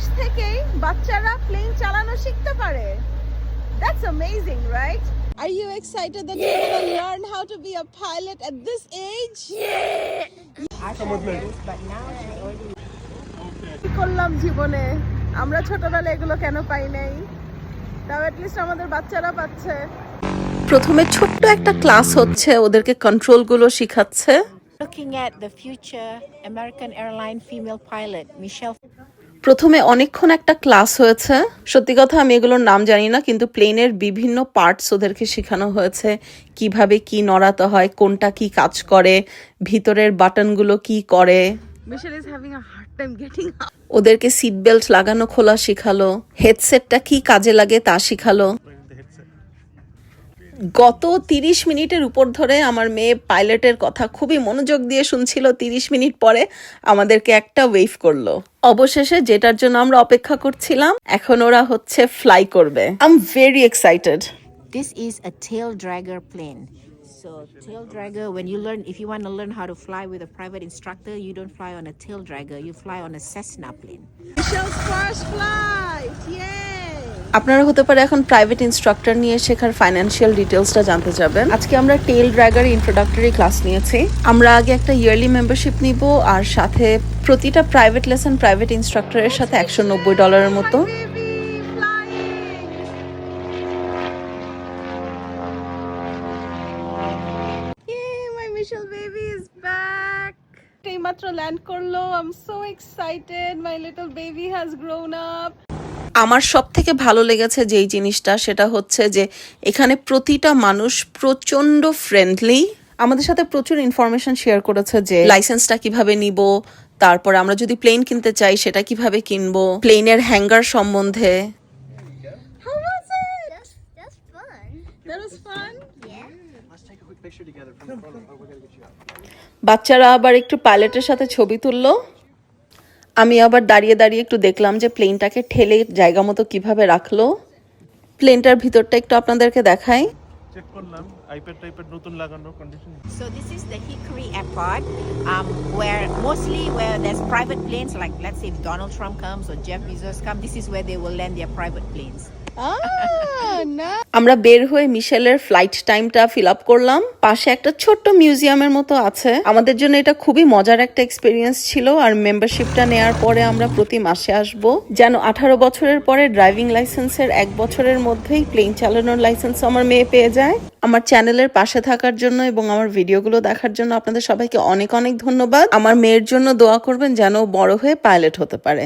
বয়স থেকেই বাচ্চারা প্লেন চালানো শিখতে পারে। That's amazing right are you excited that you will learn how to be a pilot at this age করলাম জীবনে? আমরা ছোটবেলায় এগুলো কেন পাই নাই? তাও এট আমাদের বাচ্চারা পাচ্ছে। প্রথমে ছোট্ট একটা ক্লাস হচ্ছে ওদেরকে কন্ট্রোলগুলো শিখাচ্ছে। Looking at the future American airline female pilot Michelle প্রথমে অনেকক্ষণ একটা ক্লাস হয়েছে। সত্যি কথা আমি এগুলোর নাম জানি না কিন্তু প্লেনের বিভিন্ন পার্টস ওদেরকে শেখানো হয়েছে। কীভাবে কি নড়াতে হয় কোনটা কি কাজ করে ভিতরের বাটনগুলো কি করে. ওদেরকে সিট বেল্ট লাগানো খোলা শিখালো হেডসেটটা কি কাজে লাগে তা শিখালো। গত তিরিশ মিনিটের উপর ধরে আমার মেয়ে পাইলটের কথা খুবই মনোযোগ দিয়ে শুনছিল। তিরিশ মিনিট পরে আমাদেরকে একটা ওয়েভ করল। অবশেষে যেটার জন্য আমরা অপেক্ষা করছিলাম এখন ওরা হচ্ছে ফ্লাই করবে। I am very excited this is a taildragger plane so taildragger when you learn if you want learn how how to fly with a private instructor you don't fly on a taildragger you fly on a Cessna plane first fly ইয়ে আপনারা হতে পারে এখন private instructor নিয়ে শেখার financial ডিটেলসটা জানতে যাবেন। আজকে আমরা টেল ড্র্যাগার ইন্ট্রোডাক্টরি ক্লাস নিয়েছি। আমরা আগে একটা ইয়ারলি মেম্বারশিপ নিব আর সাথে প্রতিটা প্রাইভেট লেসন প্রাইভেট ইনস্ট্রাক্টরের সাথে একশো নব্বই ডলারের মতো. এইমাত্র ল্যান্ড করল। I am so excited my little baby has grown up আমার সব থেকে ভালো লেগেছে যেই জিনিসটা সেটা হচ্ছে যে এখানে প্রতিটা মানুষ প্রচণ্ড ফ্রেন্ডলি আমাদের সাথে প্রচুর ইনফরমেশন শেয়ার করেছে যে লাইসেন্সটা কীভাবে নিব তারপর আমরা যদি প্লেন কিনতে চাই সেটা কীভাবে কিনবো প্লেনের হ্যাঙ্গার সম্বন্ধে How was it? That's that's fun. That was fun. Let's take a quick picture together from the front. We're gonna get you out. বাচ্চারা আবার একটু পাইলটের সাথে ছবি তুললো আমি আবার দাঁড়িয়ে দাঁড়িয়ে একটু দেখলাম যে প্লেনটাকে ঠেলে জায়গা মতো কীভাবে রাখল প্লেনটার ভিতরটা একটু আপনাদেরকে দেখাই চেক করলাম আইপ্যাড টাইপের নতুন লাগানো condition So this is the Hickory Airport, um, where mostly where there's private planes, like let's say if Donald Trump comes or Jeff Bezos come, this is where they will land their private planes. Ah. আমরা বের হয়ে মিশেলের flight টাইমটা fill up করলাম। পাশে একটা ছোট্ট মিউজিয়ামের মতো আছে। আমাদের জন্য এটা খুবই মজার একটা এক্সপিরিয়েন্স ছিল আর মেম্বারশিপটা নেয়ার পরে আমরা প্রতি মাসে আসব। যেন আঠারো বছরের পরে ড্রাইভিং লাইসেন্সের এক বছরের মধ্যেই প্লেন চালানোর লাইসেন্স আমার মেয়ে পেয়ে যায়। আমার চ্যানেলের পাশে থাকার জন্য এবং আমার ভিডিওগুলো দেখার জন্য আপনাদের সবাইকে অনেক অনেক ধন্যবাদ। আমার মেয়ের জন্য দোয়া করবেন যেন বড় হয়ে পাইলট হতে পারে।